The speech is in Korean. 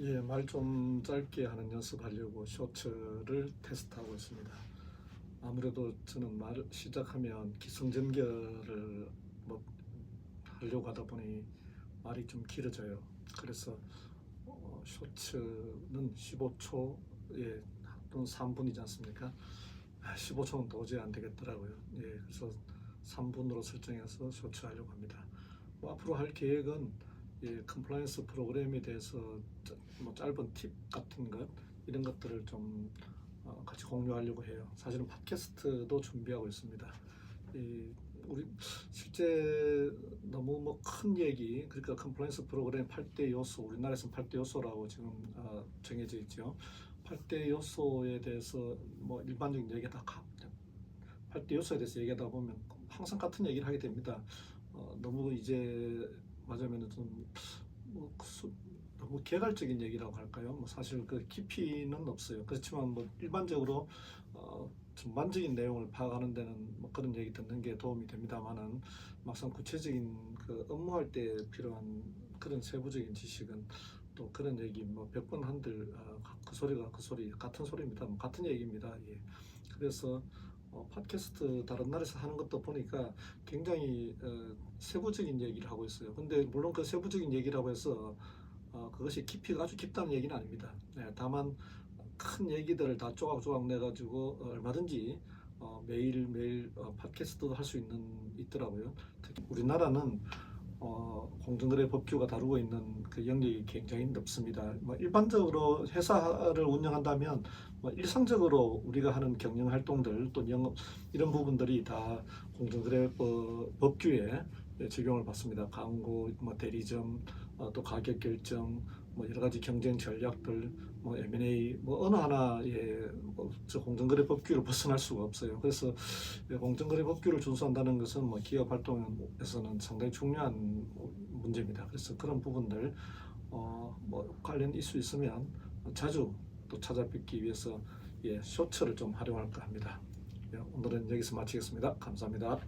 예, 말 좀 짧게 하는 연습하려고 쇼츠를 테스트하고 있습니다. 아무래도 저는 말 시작하면 기승전결을 뭐 하려고 하다 보니 말이 좀 길어져요. 그래서 어, 쇼츠는 15초에 또는 3분이지 않습니까? 15초는 도저히 안 되겠더라고요. 예, 그래서 3분으로 설정해서 쇼츠 하려고 합니다. 뭐 앞으로 할 계획은 예, 컴플라이언스 프로그램에 대해서 짜- 뭐 짧은 팁 같은 것 이런 것들을 좀 어, 같이 공유하려고 해요. 사실은 팟캐스트도 준비하고 있습니다. 이 우리 실제 너무 뭐 큰 얘기 그러니까 컴플라이언스 프로그램 8대 요소 우리나라에서는 8대 요소라고 지금 어, 정해져 있죠. 8대 요소에 대해서 뭐 일반적인 얘기 다 8대 요소에 대해서 얘기하다 보면 항상 같은 얘기를 하게 됩니다. 어, 너무 이제 맞으면은 좀뭐 너무 개괄적인 얘기라고 할까요? 뭐 사실 그 깊이는 없어요. 그렇지만 뭐 일반적으로 어, 전반적인 내용을 파악하는 데는 뭐 그런 얘기 듣는 게 도움이 됩니다만은 막상 구체적인 그 업무할 때 필요한 그런 세부적인 지식은 또 그런 얘기 뭐 백 번 한들 아, 그 소리가 그 소리 같은 소리입니다. 뭐 같은 얘기입니다. 예. 그래서 어, 팟캐스트 다른 나라에서 하는 것도 보니까 굉장히 어, 세부적인 얘기를 하고 있어요. 근데 물론 그 세부적인 얘기라고 해서 어, 그것이 깊이가 아주 깊다는 얘기는 아닙니다. 네, 다만 큰 얘기들을 다 조각조각 내가지고 어, 얼마든지 어, 매일 매일 어, 팟캐스트도 할 수 있는 있더라고요. 특히 우리나라는 어, 공정거래 법규가 다루고 있는 그 영역이 굉장히 넓습니다. 뭐 일반적으로 회사를 운영한다면 뭐 일상적으로 우리가 하는 경영 활동들 또 영업 이런 부분들이 다 공정거래법 법규에 적용을 받습니다. 광고, 뭐 대리점, 어, 또 가격 결정, 뭐 여러 가지 경쟁 전략들, 뭐 M&A, 뭐 어느 하나의 뭐저 공정거래 법규를 벗어날 수가 없어요. 그래서 공정거래 법규를 준수한다는 것은 뭐 기업 활동에서는 상당히 중요한 문제입니다. 그래서 그런 부분들 어, 뭐 관련 이슈 있으면 자주 또 찾아뵙기 위해서 예, 쇼츠를 좀 활용할까 합니다. 예, 오늘은 여기서 마치겠습니다. 감사합니다.